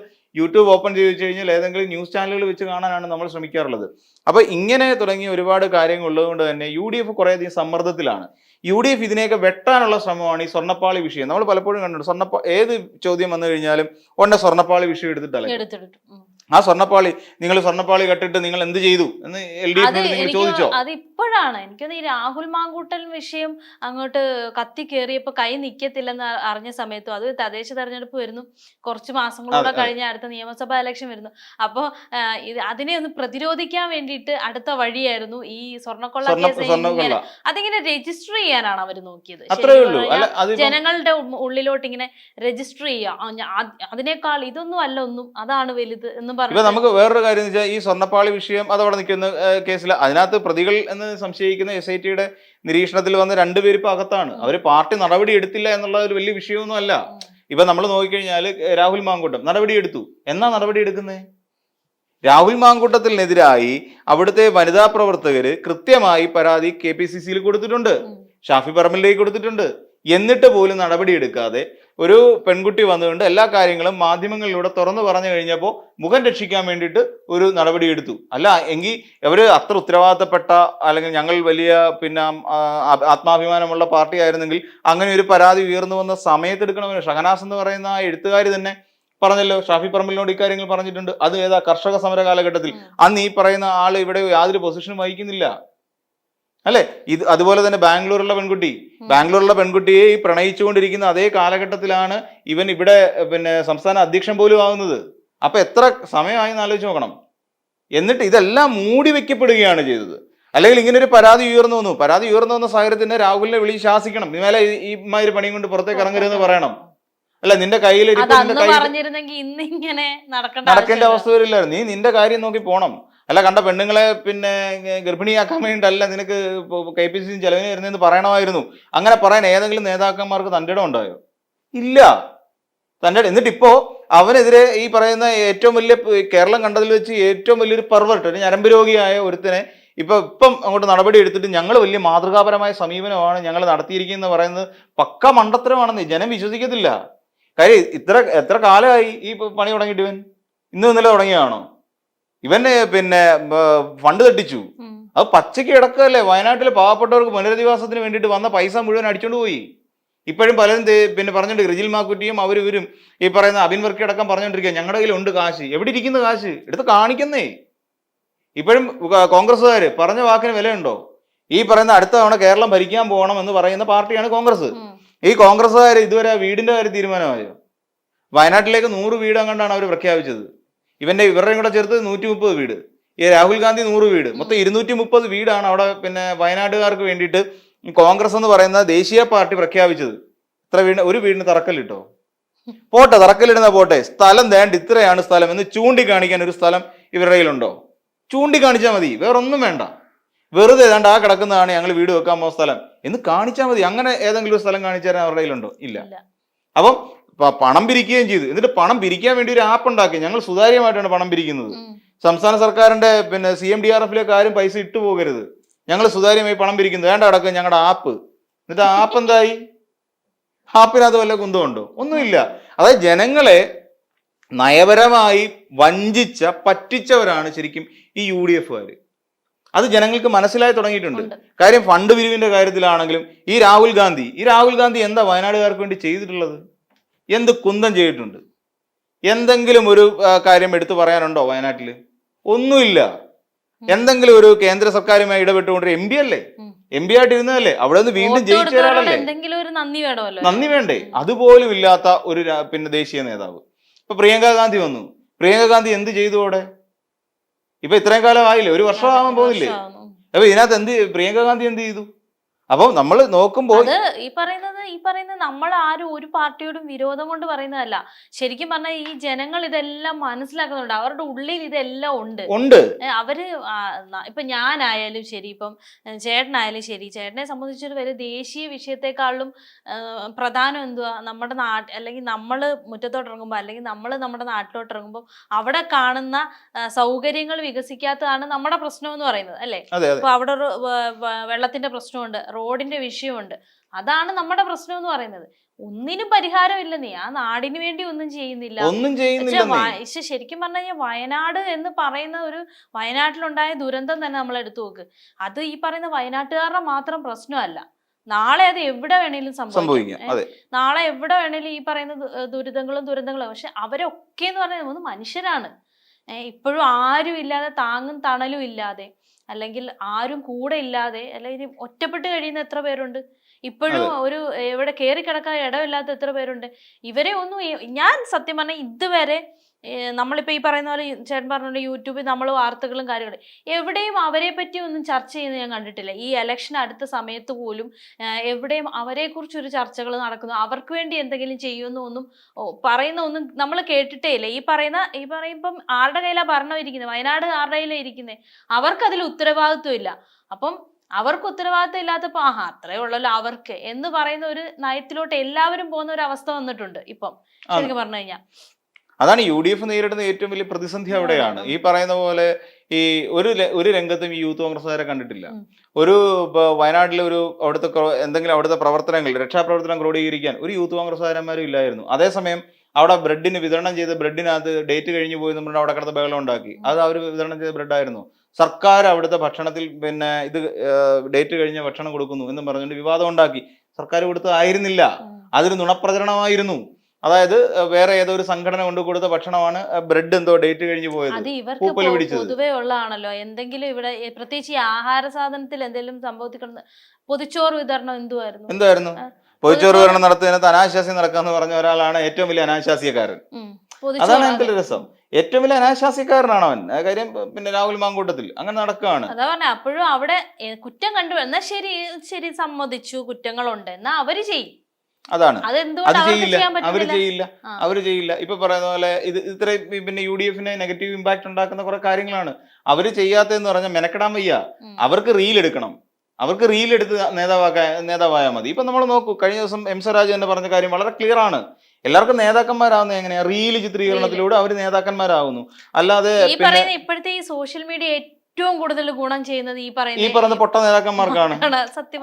യൂട്യൂബ് ഓപ്പൺ ചെയ്ത് വെച്ച് കഴിഞ്ഞാൽ ഏതെങ്കിലും ന്യൂസ് ചാനലുകൾ വെച്ച് കാണാനാണ് നമ്മൾ ശ്രമിക്കാറുള്ളത്. അപ്പോൾ ഇങ്ങനെ തുടങ്ങിയ ഒരുപാട് കാര്യങ്ങൾ ഉള്ളതുകൊണ്ട് തന്നെ യു ഡി എഫ് കുറേയധികം സമ്മർദ്ദത്തിലാണ്. യു ഡി എഫ് ഇതിനെയൊക്കെ വെട്ടാനുള്ള ശ്രമമാണ് ഈ സ്വർണപ്പാളി വിഷയം. നമ്മൾ പലപ്പോഴും കണ്ടിട്ടുണ്ട് സ്വർണപ്പ ഏത് ചോദ്യം വന്നു കഴിഞ്ഞാലും ഉടനെ സ്വർണപ്പാളി വിഷയം എടുത്തിട്ടല്ലേ. ആ സ്വർണപ്പാളി നിങ്ങൾ സ്വർണപ്പാളി കെട്ടിട്ട് നിങ്ങൾ എന്ത് ചെയ്തു എന്ന് എൽ ഡി
എഫ്
എഫിനോട് നിങ്ങൾ
എനിക്ക്
ചോദിച്ചോ?
അത് ഇപ്പോഴാണ് എനിക്കൊന്ന് ഈ രാഹുൽ മാങ്കൂട്ടൽ വിഷയം അങ്ങോട്ട് കത്തി കയറിയപ്പോ കൈ നിക്കത്തില്ലെന്ന് അറിഞ്ഞ സമയത്തും അത് തദ്ദേശ തെരഞ്ഞെടുപ്പ് വരുന്നു. കുറച്ച് മാസങ്ങളോടെ. കഴിഞ്ഞ അടുത്ത നിയമസഭാ ഇലക്ഷൻ വരുന്നു. അപ്പോ ഇത് അതിനെ ഒന്ന് പ്രതിരോധിക്കാൻ വേണ്ടിയിട്ട് അടുത്ത വഴിയായിരുന്നു ഈ സ്വർണക്കൊള്ള
സ്വർണ
കേസ് അതിങ്ങനെ രജിസ്റ്റർ ചെയ്യാനാണ് അവർ നോക്കിയത്. ജനങ്ങളുടെ ഉള്ളിലോട്ട് ഇങ്ങനെ രജിസ്റ്റർ ചെയ്യുക. അതിനേക്കാൾ ഇതൊന്നും അല്ല ഒന്നും. അതാണ് വലുത് എന്ന്
ഇപ്പൊ നമുക്ക് വേറൊരു കാര്യം എന്ന് വെച്ചാൽ ഈ സ്വർണപ്പാളി വിഷയം അതവിടെ നിൽക്കുന്ന കേസിൽ അതിനകത്ത് പ്രതികൾ എന്ന് സംശയിക്കുന്ന എസ് ഐ ടിയുടെ നിരീക്ഷണത്തിൽ വന്ന രണ്ടുപേര് ഇപ്പൊ അകത്താണ്. അവർ പാർട്ടി നടപടി എടുത്തില്ല എന്നുള്ള ഒരു വലിയ വിഷയമൊന്നും അല്ല. ഇപ്പൊ നമ്മൾ നോക്കിക്കഴിഞ്ഞാൽ രാഹുൽ മാങ്കൂട്ടം നടപടി എടുത്തു. എന്നാ നടപടി എടുക്കുന്നത് രാഹുൽ മാങ്കൂട്ടത്തിനെതിരായി അവിടുത്തെ വനിതാ പ്രവർത്തകര് കൃത്യമായി പരാതി കെ പി സി സിയിൽ കൊടുത്തിട്ടുണ്ട്. ഷാഫി പറമ്പിലേക്ക് കൊടുത്തിട്ടുണ്ട്. എന്നിട്ട് പോലും നടപടി എടുക്കാതെ ഒരു പെൺകുട്ടി വന്നുകൊണ്ട് എല്ലാ കാര്യങ്ങളും മാധ്യമങ്ങളിലൂടെ തുറന്നു പറഞ്ഞു കഴിഞ്ഞപ്പോൾ മുഖം രക്ഷിക്കാൻ വേണ്ടിയിട്ട് ഒരു നടപടി എടുത്തു. അല്ല എങ്കിൽ അവർ അത്ര ഉത്തരവാദിത്തപ്പെട്ട അല്ലെങ്കിൽ ഞങ്ങൾ വലിയ പിന്നെ ആത്മാഭിമാനമുള്ള പാർട്ടി ആയിരുന്നെങ്കിൽ അങ്ങനെ ഒരു പരാതി ഉയർന്നു വന്ന സമയത്ത് എടുക്കണമെന്ന് ഷഹനാസ് എന്ന് പറയുന്ന ആ എഴുത്തുകാരി തന്നെ പറഞ്ഞല്ലോ ഷാഫി പറമ്പിലിനോട് ഇക്കാര്യങ്ങൾ പറഞ്ഞിട്ടുണ്ട്. അത് ഏതാ കർഷക സമര കാലഘട്ടത്തിൽ. അന്ന് ഈ പറയുന്ന ആൾ ഇവിടെ യാതൊരു പൊസിഷനും വഹിക്കുന്നില്ല. അല്ലെ? ഇത് അതുപോലെ തന്നെ ബാംഗ്ലൂരിലുള്ള പെൺകുട്ടി. ബാംഗ്ലൂരുള്ള പെൺകുട്ടിയെ ഈ പ്രണയിച്ചുകൊണ്ടിരിക്കുന്ന അതേ കാലഘട്ടത്തിലാണ് ഇവൻ ഇവിടെ പിന്നെ സംസ്ഥാന അധ്യക്ഷൻ പോലും ആകുന്നത് അപ്പൊ എത്ര സമയമായി എന്ന് ആലോചിച്ച് നോക്കണം. എന്നിട്ട് ഇതെല്ലാം മൂടി വെക്കപ്പെടുകയാണ് ചെയ്തത്. അല്ലെങ്കിൽ ഇങ്ങനെ ഒരു പരാതി ഉയർന്നു വന്നു. പരാതി ഉയർന്നു വന്ന സാഹചര്യത്തിന് രാഹുലിനെ വിളി ശാസിക്കണം. ഇന്നലെ ഈ മാതിരി പണിയും കൊണ്ട് പുറത്തേക്ക് ഇറങ്ങരുതെന്ന് പറയണം. അല്ല നിന്റെ കയ്യിൽ
നടക്കേണ്ട
അവസ്ഥ വരില്ലായിരുന്നു. നീ നിന്റെ കാര്യം നോക്കി പോണം. അല്ല കണ്ട പെണ്ണുങ്ങളെ പിന്നെ ഗർഭിണിയാക്കാൻ വേണ്ടിയിട്ടല്ല നിനക്ക് കെ പി സി സി ചെലവിന് വരുന്നതെന്ന് പറയണമായിരുന്നു. അങ്ങനെ പറയാൻ ഏതെങ്കിലും നേതാക്കന്മാർക്ക് തന്റെ ഇടം ഉണ്ടായോ? ഇല്ല. തന്റെ എന്നിട്ട് ഇപ്പോ അവനെതിരെ ഈ പറയുന്ന ഏറ്റവും വലിയ കേരളം കണ്ടതിൽ വെച്ച് ഏറ്റവും വലിയൊരു പെർവർട്ട് ഒരു ഞരമ്പ് രോഗിയായ ഒരുത്തനെ ഇപ്പൊ ഇപ്പം അങ്ങോട്ട് നടപടി എടുത്തിട്ട് ഞങ്ങൾ വലിയ മാതൃകാപരമായ സമീപനമാണ് ഞങ്ങൾ നടത്തിയിരിക്കുന്നത് പറയുന്നത് പക്ക മണ്ടത്തരമാണെന്ന് ജനം വിശ്വസിക്കത്തില്ല. കാര്യം ഇത്ര എത്ര കാലമായി ഈ പണി തുടങ്ങിയിട്ട് ഇവൻ? ഇന്ന് ഇന്നലെ തുടങ്ങിയതാണോ? ഇവന് പിന്നെ ഫണ്ട് തട്ടിച്ചു. അത് പച്ചയ്ക്ക് കിടക്കല്ലേ വയനാട്ടിലെ പാവപ്പെട്ടവർക്ക് പുനരധിവാസത്തിന് വേണ്ടിയിട്ട് വന്ന പൈസ മുഴുവൻ അടിച്ചോണ്ട് പോയി. ഇപ്പോഴും പലരും പിന്നെ പറഞ്ഞിട്ടുണ്ട് റിജിൽ മാക്കുറ്റിയും അവർ ഇവരും ഈ പറയുന്ന അബിൻ വർക്കി അടക്കം പറഞ്ഞുകൊണ്ടിരിക്കുക ഞങ്ങളുടെ കയ്യിൽ ഉണ്ട് കാശ്. എവിടെ ഇരിക്കുന്നു കാശ്? എടുത്ത് കാണിക്കുന്നേ. ഇപ്പോഴും കോൺഗ്രസ്സുകാർ കോൺഗ്രസ്സുകാര് പറഞ്ഞ വാക്കിന് വിലയുണ്ടോ? ഈ പറയുന്ന അടുത്ത തവണ കേരളം ഭരിക്കാൻ പോകണം എന്ന് പറയുന്ന പാർട്ടിയാണ് കോൺഗ്രസ്. ഈ കോൺഗ്രസ്സുകാർ ഇതുവരെ വീടിന്റെ കാര്യം തീരുമാനമായോ? വയനാട്ടിലേക്ക് നൂറ് വീട് അങ്ങോട്ടാണ് അവർ പ്രഖ്യാപിച്ചത്. ഇവന്റെ ഇവരുടെയും കൂടെ ചേർത്ത് നൂറ്റി മുപ്പത് വീട്. ഈ രാഹുൽ ഗാന്ധി നൂറ് വീട്. മൊത്തം ഇരുന്നൂറ്റി മുപ്പത് വീടാണ് അവിടെ പിന്നെ വയനാട്ടുകാർക്ക് വേണ്ടിയിട്ട് കോൺഗ്രസ് എന്ന് പറയുന്ന ദേശീയ പാർട്ടി പ്രഖ്യാപിച്ചത്. ഇത്ര വീട് ഒരു വീടിന് തറക്കല്ലിട്ടോ? പോട്ടെ തറക്കല്ലിടുന്ന പോട്ടെ. സ്ഥലം വേണ്ട ഇത്രയാണ് സ്ഥലം എന്ന് ചൂണ്ടിക്കാണിക്കാൻ ഒരു സ്ഥലം ഇവരുടെ കയ്യിലുണ്ടോ? ചൂണ്ടിക്കാണിച്ചാൽ മതി. വേറൊന്നും വേണ്ട. വെറുതെ ഏതാണ്ട് ആ കിടക്കുന്നതാണ് ഞങ്ങൾ വീട് വെക്കാൻ പോകുന്ന സ്ഥലം. എന്ന് കാണിച്ചാൽ മതി. അങ്ങനെ ഏതെങ്കിലും ഒരു സ്ഥലം കാണിച്ചു തരാൻ അവരുടെ കയ്യിലുണ്ടോ? ഇല്ല. അപ്പം പണം പിരിക്കുകയും ചെയ്തു. എന്നിട്ട് പണം പിരിക്കാൻ വേണ്ടി ഒരു ആപ്പ് ഉണ്ടാക്കി. ഞങ്ങൾ സുതാര്യമായിട്ടാണ് പണം പിരിക്കുന്നത്. സംസ്ഥാന സർക്കാരിന്റെ പിന്നെ സി എം ഡി ആർ എഫിലേക്ക് ആരും പൈസ ഇട്ടു പോകരുത്. ഞങ്ങൾ സുതാര്യമായി പണം പിരിക്കുന്നു. വേണ്ട അടക്കം ഞങ്ങളുടെ ആപ്പ് എന്നിട്ട് ആ ആപ്പ് എന്തായി? ആപ്പിനകത്ത് വല്ല കുന്തമുണ്ടോ? ഒന്നുമില്ല. അതായത് ജനങ്ങളെ നയപരമായി വഞ്ചിച്ച പറ്റിച്ചവരാണ് ശരിക്കും ഈ യു ഡി എഫുകാർ അത് ജനങ്ങൾക്ക് മനസ്സിലായി തുടങ്ങിയിട്ടുണ്ട്. കാര്യം ഫണ്ട് പിരിവിന്റെ കാര്യത്തിലാണെങ്കിലും ഈ രാഹുൽ ഗാന്ധി ഈ രാഹുൽ ഗാന്ധി എന്താ വയനാടുകാർക്ക് വേണ്ടി ചെയ്തിട്ടുള്ളത്? എന്ത് കുന്തം ചെയ്തിട്ടുണ്ട്? എന്തെങ്കിലും ഒരു കാര്യം എടുത്തു പറയാനുണ്ടോ വയനാട്ടിൽ ഒന്നുമില്ല. എന്തെങ്കിലും ഒരു കേന്ദ്ര സർക്കാരുമായി ഇടപെട്ടുകൊണ്ട് എം പി അല്ലേ. എം പി ആയിട്ട് ഇരുന്നതല്ലേ അവിടെ നിന്ന് വീണ്ടും ജയിച്ച ഒരാളല്ലേ
നന്ദി
വേണ്ടേ? അതുപോലും ഇല്ലാത്ത ഒരു പിന്നെ ദേശീയ നേതാവ്. ഇപ്പൊ പ്രിയങ്ക ഗാന്ധി വന്നു. പ്രിയങ്ക ഗാന്ധി എന്ത് ചെയ്തു അവിടെ? ഇപ്പൊ ഇത്രയും കാലം ആയില്ലേ? ഒരു വർഷം ആവാൻ പോകുന്നില്ലേ. അപ്പൊ ഇതിനകത്ത് എന്ത് പ്രിയങ്ക ഗാന്ധി എന്ത് ചെയ്തു? അപ്പം നമ്മൾ നോക്കുമ്പോൾ
ഈ പറയുന്നത് ഈ പറയുന്നത് നമ്മൾ ആരും ഒരു പാർട്ടിയോടും വിരോധം കൊണ്ട് പറയുന്നതല്ല. ശരിക്കും പറഞ്ഞാൽ ഈ ജനങ്ങൾ ഇതെല്ലാം മനസ്സിലാക്കുന്നുണ്ട്. അവരുടെ ഉള്ളിൽ ഇതെല്ലാം ഉണ്ട്.
ഉണ്ട്.
അവർ ഇപ്പൊ ഞാനായാലും ശരി ഇപ്പം ചേട്ടനായാലും ശരി ചേട്ടനെ സംബന്ധിച്ചൊരു വലിയ ദേശീയ വിഷയത്തെക്കാളും പ്രധാനം എന്തുവാ? നമ്മുടെ നാട്ട് അല്ലെങ്കിൽ നമ്മൾ മുറ്റത്തോട്ട് ഇറങ്ങുമ്പോൾ അല്ലെങ്കിൽ നമ്മൾ നമ്മുടെ നാട്ടിലോട്ട് ഇറങ്ങുമ്പോൾ അവിടെ കാണുന്ന സൗകര്യങ്ങൾ വികസിക്കാത്തതാണ് നമ്മുടെ പ്രശ്നം എന്ന് പറയുന്നത് അല്ലേ? അപ്പൊ അവിടെ ഒരു വെള്ളത്തിന്റെ പ്രശ്നമുണ്ട് റോഡിന്റെ വിഷയമുണ്ട്. അതാണ് നമ്മുടെ പ്രശ്നം എന്ന് പറയുന്നത്. ഒന്നിനും പരിഹാരമില്ല. നീ ആ നാടിന് വേണ്ടി ഒന്നും ചെയ്യുന്നില്ല.
ഒന്നും
ചെയ്യുന്നില്ല ശരിക്കും പറഞ്ഞു കഴിഞ്ഞാൽ വയനാട് എന്ന് പറയുന്ന ഒരു വയനാട്ടിലുണ്ടായ ദുരന്തം തന്നെ നമ്മൾ എടുത്തു നോക്ക്. അത് ഈ പറയുന്ന വയനാട്ടുകാരുടെ മാത്രം പ്രശ്നമല്ല. നാളെ അത് എവിടെ വേണേലും സംഭവിക്കാം. നാളെ എവിടെ വേണേലും ഈ പറയുന്ന ദുരിതങ്ങളും ദുരന്തങ്ങളും പക്ഷെ അവരൊക്കെ എന്ന് പറയുന്നത് മനുഷ്യരാണ്. ഏഹ് ഇപ്പോഴും ആരും ഇല്ലാതെ താങ്ങും തണലും ഇല്ലാതെ അല്ലെങ്കിൽ ആരും കൂടെ ഇല്ലാതെ അല്ലെങ്കിൽ ഒറ്റപ്പെട്ട് കഴിയുന്ന എത്ര പേരുണ്ട്? ഇപ്പോഴും ഒരു ഇവിടെ കയറി കിടക്കാൻ ഇടമില്ലാത്ത എത്ര പേരുണ്ട്. ഇവരെ ഒന്നും ഞാൻ സത്യം പറഞ്ഞാൽ ഇതുവരെ നമ്മളിപ്പോൾ നമ്മളിപ്പോ ഈ പറയുന്ന പോലെ ചേട്ടൻ പറഞ്ഞ യൂട്യൂബിൽ നമ്മൾ വാർത്തകളും കാര്യങ്ങളും എവിടെയും അവരെ പറ്റി ഒന്നും ചർച്ച ചെയ്യുന്നത് ഞാൻ കണ്ടിട്ടില്ല. ഈ ഇലക്ഷൻ അടുത്ത സമയത്ത് പോലും എവിടെയും അവരെ കുറിച്ചൊരു ചർച്ചകൾ നടക്കുന്നു. അവർക്ക് വേണ്ടി എന്തെങ്കിലും ചെയ്യുമെന്നോ ഒന്നും പറയുന്ന ഒന്നും നമ്മൾ കേട്ടിട്ടേ ഇല്ല. ഈ പറയുന്ന ഈ പറയുമ്പം ആരുടെ കയ്യിലാണ് ഭരണം ഇരിക്കുന്നത് വയനാട് ആരുടെ കയ്യിലാണ് ഇരിക്കുന്നത് അവർക്കതിൽ ഉത്തരവാദിത്വം ഇല്ല. അപ്പം അവർക്ക് ഉത്തരവാദിത്തം ഇല്ലാത്തപ്പോ ആഹാ അത്രേ ഉള്ളല്ലോ അവർക്ക് എന്ന് പറയുന്ന ഒരു നയത്തിലോട്ട് എല്ലാവരും പോകുന്ന ഒരു അവസ്ഥ വന്നിട്ടുണ്ട് ഇപ്പം. ശരിക്കും പറഞ്ഞു കഴിഞ്ഞാൽ
അതാണ് യു ഡി എഫ് നേരിടുന്ന ഏറ്റവും വലിയ പ്രതിസന്ധി അവിടെയാണ്. ഈ പറയുന്ന പോലെ ഈ ഒരു ഒരു രംഗത്തും ഈ യൂത്ത് കോൺഗ്രസ്സുകാരെ കണ്ടിട്ടില്ല. ഒരു വയനാട്ടിലെ ഒരു അവിടുത്തെ എന്തെങ്കിലും അവിടുത്തെ പ്രവർത്തനങ്ങൾ രക്ഷാപ്രവർത്തനം ക്രോഡീകരിക്കാൻ ഒരു യൂത്ത് കോൺഗ്രസ്സുകാരന്മാരും ഇല്ലായിരുന്നു. അതേസമയം അവിടെ ബ്രെഡിന് വിതരണം ചെയ്ത് ബ്രെഡിനകത്ത് ഡേറ്റ് കഴിഞ്ഞു പോയി നമ്മൾ അവിടെ കിടന്ന് ബഹളം ഉണ്ടാക്കി. അത് അവർ വിതരണം ചെയ്ത ബ്രെഡായിരുന്നു. സർക്കാർ അവിടുത്തെ ഭക്ഷണത്തിൽ പിന്നെ ഇത് ഡേറ്റ് കഴിഞ്ഞ ഭക്ഷണം കൊടുക്കുന്നു എന്ന് പറഞ്ഞുകൊണ്ട് വിവാദം ഉണ്ടാക്കി. സർക്കാർ കൊടുത്തതായിരുന്നില്ല അതൊരു നുണപ്രചരണമായിരുന്നു. അതായത് വേറെ ഏതോ ഒരു സംഘടന കൊണ്ട് കൊടുത്ത ഭക്ഷണമാണ് ബ്രെഡ് എന്തോ ഡേറ്റ് കഴിഞ്ഞു പോയത്. പിടിച്ചത്.
പൊതുവേ ഉള്ളതാണല്ലോ. എന്തെങ്കിലും ഇവിടെ പ്രത്യേകിച്ച് ഈ ആഹാര സാധനത്തിൽ എന്തെങ്കിലും കിടന്ന് പൊതിച്ചോറ് വിതരണം എന്തുവായിരുന്നു?
എന്തായിരുന്നു. പൊതിച്ചോറ് വിതരണം നടത്തുന്നതിനകത്ത് അനാശാസ്യം നടക്കാന്ന് പറഞ്ഞ ഒരാളാണ് ഏറ്റവും വലിയ അനാശാസ്യക്കാരൻ അതാണ് എനിക്ക് രസം. ഏറ്റവും വലിയ അനാശാസ്യക്കാരനാണ് അവൻ കാര്യം പിന്നെ രാഹുൽ മാങ്കൂട്ടത്തിൽ അങ്ങനെ നടക്കുകയാണ്
അതാ പറഞ്ഞ അപ്പോഴും അവിടെ കുറ്റം കണ്ടു. എന്നാ ശരി ശരി സമ്മതിച്ചു കുറ്റങ്ങളുണ്ട്. എന്നാ അവർ ചെയ്യും.
അതാണ്. അത് ചെയ്യില്ല.
അവർ
ചെയ്യില്ല. അവർ ചെയ്യില്ല. ഇപ്പൊ പറയുന്ന പോലെ ഇത് ഇത്രയും പിന്നെ യു ഡി എഫിന് നെഗറ്റീവ് ഇമ്പാക്ട് ഉണ്ടാക്കുന്ന കുറെ കാര്യങ്ങളാണ്. അവർ ചെയ്യാത്തതെന്ന് പറഞ്ഞാൽ മെനക്കെടാൻ വയ്യ. അവർക്ക് റീൽ എടുക്കണം. അവർക്ക് റീൽ എടുത്ത് നേതാവാക്കാൻ നേതാവായാൽ മതി. ഇപ്പൊ നമ്മൾ നോക്കൂ കഴിഞ്ഞ ദിവസം എം സ്വരാജ് തന്നെ പറഞ്ഞ കാര്യം വളരെ ക്ലിയർ ആണ്. എല്ലാവർക്കും നേതാക്കന്മാരാവുന്നത് എങ്ങനെയാണ് റീൽ ചിത്രീകരണത്തിലൂടെ അവർ നേതാക്കന്മാരാകുന്നു അല്ലാതെ
ഇപ്പോഴത്തെ ഈ സോഷ്യൽ മീഡിയ ഏറ്റവും കൂടുതൽ ഗുണം ചെയ്യുന്നത് ഈ
ഈ
പറയുന്ന
പറയുന്ന പൊട്ട നേതാക്കന്മാർക്കാണ്.
സത്യം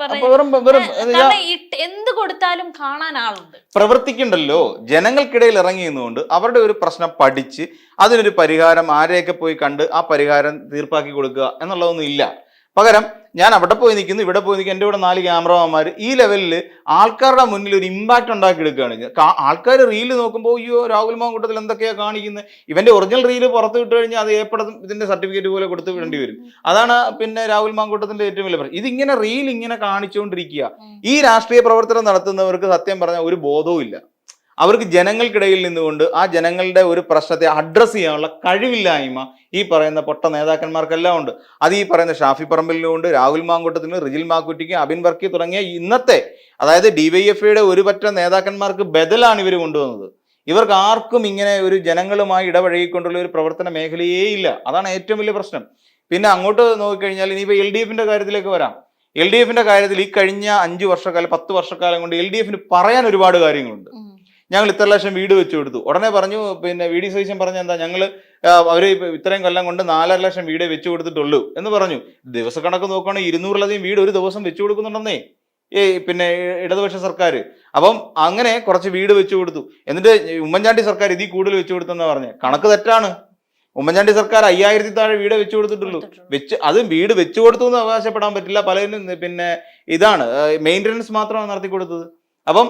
എന്ത് കൊടുത്താലും കാണാൻ ആളുണ്ട്.
പ്രവർത്തിക്കണ്ടല്ലോ ജനങ്ങൾക്കിടയിൽ ഇറങ്ങി നിന്നുകൊണ്ട് അവരുടെ ഒരു പ്രശ്നം പഠിച്ച് അതിനൊരു പരിഹാരം ആരെയൊക്കെ പോയി കണ്ട് ആ പരിഹാരം തീർപ്പാക്കി കൊടുക്കുക എന്നുള്ളതൊന്നും ഇല്ല. പകരം ഞാൻ അവിടെ പോയി നിൽക്കുന്നു ഇവിടെ പോയി നിൽക്കുന്നു. എന്റെ കൂടെ നാല് ക്യാമറമാന്മാർ ഈ ലെവലിൽ ആൾക്കാരുടെ മുന്നിൽ ഒരു ഇമ്പാക്റ്റ് ഉണ്ടാക്കി എടുക്കുകയാണ് ആൾക്കാർ റീൽ നോക്കുമ്പോൾ അയ്യോ രാഹുൽ മാങ്കൂട്ടത്തിൽ എന്തൊക്കെയാണ് കാണിക്കുന്നത് ഇവന്റെ ഒറിജിനൽ റീൽ പുറത്ത് വിട്ട് കഴിഞ്ഞാൽ അത് ഏപ്പടം ഇതിന്റെ സർട്ടിഫിക്കറ്റ് പോലെ കൊടുത്ത് വിടേണ്ടി വരും. അതാണ് പിന്നെ രാഹുൽ മാങ്കൂട്ടത്തിന്റെ ഏറ്റവും വലിയ പ്രശ്നം. ഇതിങ്ങനെ റീൽ ഇങ്ങനെ കാണിച്ചുകൊണ്ടിരിക്കുക. ഈ രാഷ്ട്രീയ പ്രവർത്തനം നടത്തുന്നവർക്ക് സത്യം പറഞ്ഞാൽ ഒരു ബോധവും ഇല്ല അവർക്ക് ജനങ്ങൾക്കിടയിൽ നിന്നുകൊണ്ട് ആ ജനങ്ങളുടെ ഒരു പ്രശ്നത്തെ അഡ്രസ്സ് ചെയ്യാനുള്ള കഴിവില്ലായ്മ ഈ പറയുന്ന പൊട്ട നേതാക്കന്മാർക്കെല്ലാം ഉണ്ട്. അത് ഈ പറയുന്ന ഷാഫി പറമ്പലിനുണ്ട് രാഹുൽ മാങ്കൂട്ടത്തിന് റിജിൽ മാക്കുറ്റിക്ക് അബിൻ വർക്കി തുടങ്ങിയ ഇന്നത്തെ അതായത് ഡിവൈഎഫ്ഐയുടെ ഒരു പറ്റ നേതാക്കന്മാർക്ക് ബദലാണ് ഇവർ കൊണ്ടുവന്നത്. ഇവർക്ക് ആർക്കും ഇങ്ങനെ ഒരു ജനങ്ങളുമായി ഇടപഴകിക്കൊണ്ടുള്ള ഒരു പ്രവർത്തന മേഖലയേ ഇല്ല. അതാണ് ഏറ്റവും വലിയ പ്രശ്നം. പിന്നെ അങ്ങോട്ട് നോക്കിക്കഴിഞ്ഞാൽ ഇനിയിപ്പോൾ എൽ ഡി എഫിന്റെ കാര്യത്തിലേക്ക് വരാം. എൽ ഡി എഫിന്റെ കാര്യത്തിൽ ഈ കഴിഞ്ഞ അഞ്ച് വർഷക്കാലം പത്ത് വർഷക്കാലം കൊണ്ട് എൽ ഡി എഫിന് പറയാൻ ഒരുപാട് കാര്യങ്ങളുണ്ട്. ഞങ്ങൾ ഇത്ര ലക്ഷം വീട് വെച്ചു കൊടുത്തു. ഉടനെ പറഞ്ഞു പിന്നെ വി ഡി സതീശൻ പറഞ്ഞ എന്താ ഞങ്ങൾ അവർ ഇത്രയും കൊല്ലം കൊണ്ട് നാലര ലക്ഷം വീടേ വെച്ചു കൊടുത്തിട്ടുള്ളൂ. എന്ന് പറഞ്ഞു. ദിവസക്കണക്ക് നോക്കുകയാണെങ്കിൽ ഇരുന്നൂറിലധികം വീട് ഒരു ദിവസം വെച്ചു കൊടുക്കുന്നുണ്ടെന്നേ. ഏ പിന്നെ ഇടതുപക്ഷ സർക്കാർ അപ്പം അങ്ങനെ കുറച്ച് വീട് വെച്ചു കൊടുത്തു. എന്നിട്ട് ഉമ്മൻചാണ്ടി സർക്കാർ ഇതിൽ കൂടുതൽ വെച്ചു കൊടുത്തെന്ന് പറഞ്ഞു. കണക്ക് തെറ്റാണ്. ഉമ്മൻചാണ്ടി സർക്കാർ അയ്യായിരത്തി താഴെ വീട് വെച്ചു കൊടുത്തിട്ടുള്ളൂ.
കൊടുത്തിട്ടുള്ളൂ.
വെച്ച് അത് വീട് വെച്ചു കൊടുത്തു എന്ന് അവകാശപ്പെടാൻ പറ്റില്ല. പലതിനും പിന്നെ ഇതാണ് മെയിന്റനൻസ് മാത്രമാണ് നടത്തി കൊടുത്തത്. അപ്പം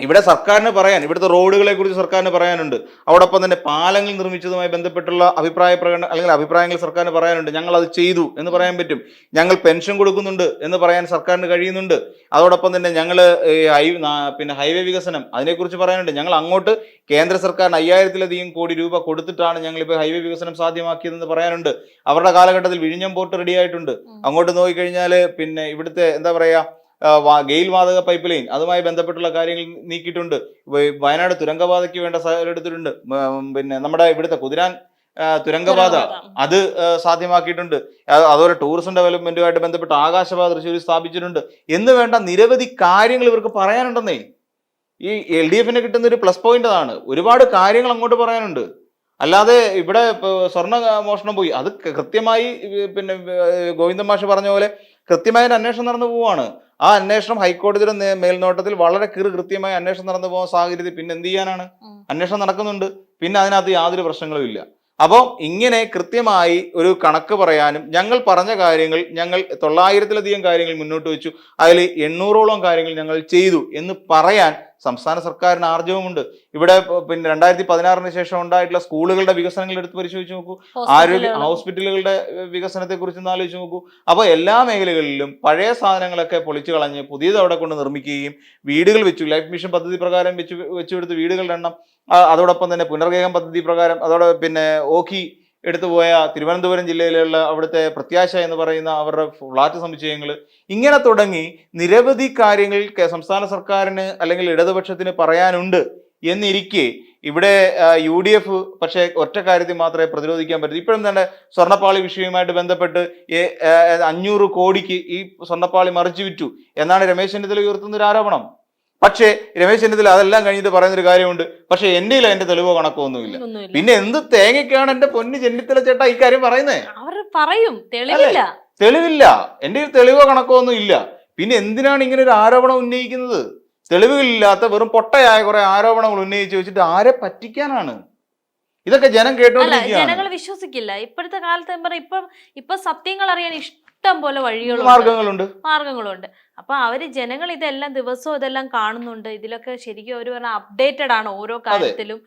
ഇവിടെ സർക്കാരിന് പറയാൻ ഇവിടുത്തെ റോഡുകളെ കുറിച്ച് സർക്കാരിന് പറയാനുണ്ട്. അതോടൊപ്പം തന്നെ പാലങ്ങൾ നിർമ്മിച്ചതുമായി ബന്ധപ്പെട്ടുള്ള അഭിപ്രായ പ്രകടനം അല്ലെങ്കിൽ അഭിപ്രായങ്ങൾ സർക്കാരിന് പറയാനുണ്ട്. ഞങ്ങൾ അത് ചെയ്തു എന്ന് പറയാൻ പറ്റും. ഞങ്ങൾ പെൻഷൻ കൊടുക്കുന്നുണ്ട് എന്ന് പറയാൻ സർക്കാരിന് കഴിയുന്നുണ്ട്. അതോടൊപ്പം തന്നെ ഞങ്ങൾ ഹൈ പിന്നെ ഹൈവേ വികസനം അതിനെക്കുറിച്ച് പറയാനുണ്ട്. ഞങ്ങൾ അങ്ങോട്ട് കേന്ദ്ര സർക്കാരിന് അയ്യായിരത്തിലധികം കോടി രൂപ കൊടുത്തിട്ടാണ് ഞങ്ങൾ ഇപ്പോൾ ഹൈവേ വികസനം സാധ്യമാക്കിയതെന്ന് പറയാനുണ്ട്. അവരുടെ കാലഘട്ടത്തിൽ വിഴിഞ്ഞം പോർട്ട്
റെഡിയായിട്ടുണ്ട്.
അങ്ങോട്ട് നോക്കിക്കഴിഞ്ഞാൽ പിന്നെ ഇവിടുത്തെ എന്താ പറയാ ആ, വാ- ഗെയിൽ വാതക പൈപ്പ് ലൈൻ അതുമായി ബന്ധപ്പെട്ടുള്ള കാര്യങ്ങൾ നീക്കിയിട്ടുണ്ട്. വയനാട് തുരങ്കപാതയ്ക്ക് വേണ്ട എടുത്തിട്ടുണ്ട്. പിന്നെ നമ്മുടെ ഇവിടുത്തെ കുതിരാൻ തുരങ്കപാത. അത് സാധ്യമാക്കിയിട്ടുണ്ട്. അത് അതുപോലെ ടൂറിസം ഡെവലപ്മെന്റുമായിട്ട് ബന്ധപ്പെട്ട് ആകാശപാത തൃശ്ശൂർ സ്ഥാപിച്ചിട്ടുണ്ട്. എന്ന് വേണ്ട നിരവധി കാര്യങ്ങൾ ഇവർക്ക് പറയാനുണ്ടെന്നേ. ഈ എൽ ഡി എഫിന് കിട്ടുന്ന ഒരു പ്ലസ് പോയിന്റ് അതാണ്. ഒരുപാട് കാര്യങ്ങൾ അങ്ങോട്ട് പറയാനുണ്ട്. അല്ലാതെ ഇവിടെ സ്വർണ മോഷണം പോയി. അത് കൃത്യമായി പിന്നെ ഗോവിന്ദൻ മാഷ് പറഞ്ഞ പോലെ കൃത്യമായ ഒരു അന്വേഷണം നടന്നു പോവാണ്. ആ അന്വേഷണം ഹൈക്കോടതിയുടെ മേൽനോട്ടത്തിൽ വളരെ കൃ കൃത്യമായ അന്വേഷണം നടന്നു പോകുന്ന സാഹചര്യത്തിൽ പിന്നെ എന്ത് ചെയ്യാനാണ്. അന്വേഷണം നടക്കുന്നുണ്ട്. പിന്നെ അതിനകത്ത് യാതൊരു പ്രശ്നങ്ങളും ഇല്ല. അപ്പോൾ ഇങ്ങനെ കൃത്യമായി ഒരു കണക്ക് പറയാനും ഞങ്ങൾ പറഞ്ഞ കാര്യങ്ങൾ ഞങ്ങൾ തൊള്ളായിരത്തിലധികം കാര്യങ്ങൾ മുന്നോട്ട് വെച്ചു. അതിൽ എണ്ണൂറോളം കാര്യങ്ങൾ ഞങ്ങൾ ചെയ്തു എന്ന് പറയാൻ സംസ്ഥാന സർക്കാരിന് ആർജവമുണ്ട്. ഇവിടെ പിന്നെ രണ്ടായിരത്തി പതിനാറിന് ശേഷം ഉണ്ടായിട്ടുള്ള സ്കൂളുകളുടെ വികസനങ്ങൾ എടുത്ത് പരിശോധിച്ച് നോക്കൂ. ആരോഗ്യ ഹോസ്പിറ്റലുകളുടെ വികസനത്തെ കുറിച്ച് ആലോചിച്ച് നോക്കൂ. അപ്പോൾ എല്ലാ മേഖലകളിലും പഴയ സാധനങ്ങളൊക്കെ പൊളിച്ചു കളഞ്ഞ് പുതിയത് അവിടെ കൊണ്ട് നിർമ്മിക്കുകയും വീടുകൾ വെച്ചു. ലൈഫ് മിഷൻ പദ്ധതി പ്രകാരം വെച്ചു വെച്ചുകൊടുത്ത് വീടുകളുടെ എണ്ണം അതോടൊപ്പം തന്നെ പുനർഗേഹം പദ്ധതി പ്രകാരം അതോടെ പിന്നെ ഓഖി എടുത്തു പോയ തിരുവനന്തപുരം ജില്ലയിലുള്ള അവിടുത്തെ പ്രത്യാശ എന്ന് പറയുന്ന അവരുടെ ഫ്ലാറ്റ് സമുച്ചയങ്ങൾ ഇങ്ങനെ തുടങ്ങി നിരവധി കാര്യങ്ങൾ സംസ്ഥാന സർക്കാരിന് അല്ലെങ്കിൽ ഇടതുപക്ഷത്തിന് പറയാനുണ്ട് എന്നിരിക്കെ ഇവിടെ യു ഡി എഫ് പക്ഷേ ഒറ്റ കാര്യത്തിൽ മാത്രമേ പ്രതിരോധിക്കാൻ പറ്റൂ. ഇപ്പോഴും തന്നെ സ്വർണപ്പാളി വിഷയവുമായിട്ട് ബന്ധപ്പെട്ട് അഞ്ഞൂറ് കോടിക്ക് ഈ സ്വർണപ്പാളി മറിച്ചു വിറ്റു എന്നാണ് രമേശ് ചെന്നിത്തല ഉയർത്തുന്ന ഒരു ആരോപണം. പക്ഷേ രമേശ് ചെന്നിത്തല അതെല്ലാം കഴിഞ്ഞിട്ട് പറയുന്നൊരു കാര്യമുണ്ട്. പക്ഷെ എന്റെ അതിന്റെ തെളിവോ കണക്കോ ഒന്നുമില്ല. പിന്നെ എന്ത് തേങ്ങയ്ക്കാണ് എന്റെ പൊന്ന് ചെന്നിത്തല ചേട്ടാ ഈ കാര്യം പറയുന്നേ?
അവർ പറയും. തെളിവില്ല.
തെളിവില്ല. എന്റെ തെളിവോ കണക്കോ ഒന്നും ഇല്ല. പിന്നെ എന്തിനാണ് ഇങ്ങനെ ഒരു ആരോപണം ഉന്നയിക്കുന്നത്? തെളിവുകളില്ലാത്ത വെറും പൊട്ടയായ കുറെ ആരോപണങ്ങൾ ഉന്നയിച്ച് വെച്ചിട്ട് ആരെ പറ്റിക്കാനാണ്? ഇതൊക്കെ ജനം
കേട്ടോ
കേട്ടോണ്ടിരിക്കുകയാണ്.
ജനങ്ങൾ വിശ്വസിക്കില്ല. ഇപ്പോഴത്തെ കാലത്ത് ഇപ്പം ഇപ്പൊ സത്യങ്ങൾ അറിയാൻ ഇഷ്ടം പോലെ വഴികളുണ്ട്.
മാർഗങ്ങളുണ്ട്.
മാർഗങ്ങളുണ്ട്. അപ്പൊ അവർ ജനങ്ങൾ ഇതെല്ലാം ദിവസവും ഇതെല്ലാം കാണുന്നുണ്ട്. ഇതിലൊക്കെ ശരിക്കും ഒരു പറഞ്ഞാൽ അപ്ഡേറ്റഡ് ആണ് ഓരോ കാര്യത്തിലും.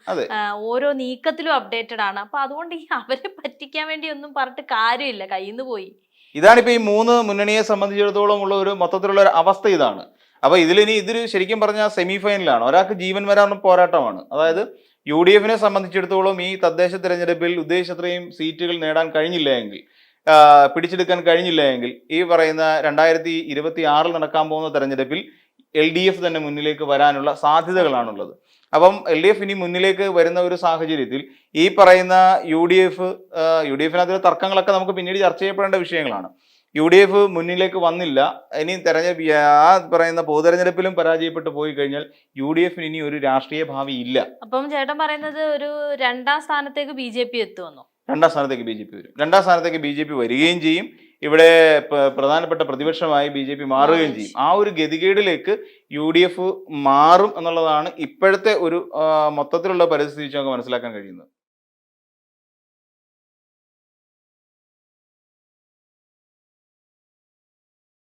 ഓരോ നീക്കത്തിലും അപ്ഡേറ്റഡ് ആണ്. അപ്പൊ അതുകൊണ്ട് ഈ അവരെ പറ്റിക്കാൻ വേണ്ടി ഒന്നും പറഞ്ഞിട്ട് കാര്യമില്ല. കയ്യിൽ നിന്ന് പോയി.
ഇതാണിപ്പോ ഈ മൂന്ന് മുന്നണിയെ സംബന്ധിച്ചിടത്തോളം ഉള്ള ഒരു മൊത്തത്തിലുള്ള ഒരു അവസ്ഥ ഇതാണ്. അപ്പൊ ഇതിലിനി ഇതൊരു ശരിക്കും പറഞ്ഞാൽ സെമി ഫൈനലാണ് ഒരാൾക്ക് ജീവൻ വരാനുള്ള പോരാട്ടമാണ്. അതായത് യു ഡി എഫിനെ സംബന്ധിച്ചിടത്തോളം ഈ തദ്ദേശ തെരഞ്ഞെടുപ്പിൽ ഉദ്ദേശിച്ചത്രയും സീറ്റുകൾ നേടാൻ കഴിഞ്ഞില്ല എങ്കിൽ പിടിച്ചെടുക്കാൻ കഴിഞ്ഞില്ല എങ്കിൽ ഈ പറയുന്ന രണ്ടായിരത്തി ഇരുപത്തി ആറിൽ നടക്കാൻ പോകുന്ന തെരഞ്ഞെടുപ്പിൽ എൽ ഡി എഫ് തന്നെ മുന്നിലേക്ക് വരാനുള്ള സാധ്യതകളാണുള്ളത്. അപ്പം എൽ ഡി എഫ് ഇനി മുന്നിലേക്ക് വരുന്ന ഒരു സാഹചര്യത്തിൽ ഈ പറയുന്ന U D F U D എഫിനകത്തുള്ള തർക്കങ്ങളൊക്കെ നമുക്ക് പിന്നീട് ചർച്ച ചെയ്യപ്പെടേണ്ട വിഷയങ്ങളാണ്. യു ഡി എഫ് മുന്നിലേക്ക് വന്നില്ല. ഇനി തെരഞ്ഞെടുപ്പ് ആ പറയുന്ന പൊതുതെരഞ്ഞെടുപ്പിലും പരാജയപ്പെട്ടു പോയി കഴിഞ്ഞാൽ യു ഡി എഫിന് ഇനി ഒരു രാഷ്ട്രീയ ഭാവി ഇല്ല.
അപ്പം ചേട്ടൻ പറയുന്നത് ഒരു രണ്ടാം സ്ഥാനത്തേക്ക് ബി ജെ പി എത്തുമെന്നോ?
രണ്ടാം സ്ഥാനത്തേക്ക് ബി ജെ പി വരും. രണ്ടാം സ്ഥാനത്തേക്ക് ബി ജെ പി വരികയും ചെയ്യും. ഇവിടെ പ്രധാനപ്പെട്ട പ്രതിപക്ഷമായി ബി ജെ പി മാറുകയും ചെയ്യും. ആ ഒരു ഗതികേടിലേക്ക് യു ഡി എഫ് മാറും എന്നുള്ളതാണ് ഇപ്പോഴത്തെ ഒരു മൊത്തത്തിലുള്ള പരിസ്ഥിതി നമുക്ക് മനസ്സിലാക്കാൻ കഴിയുന്നത്.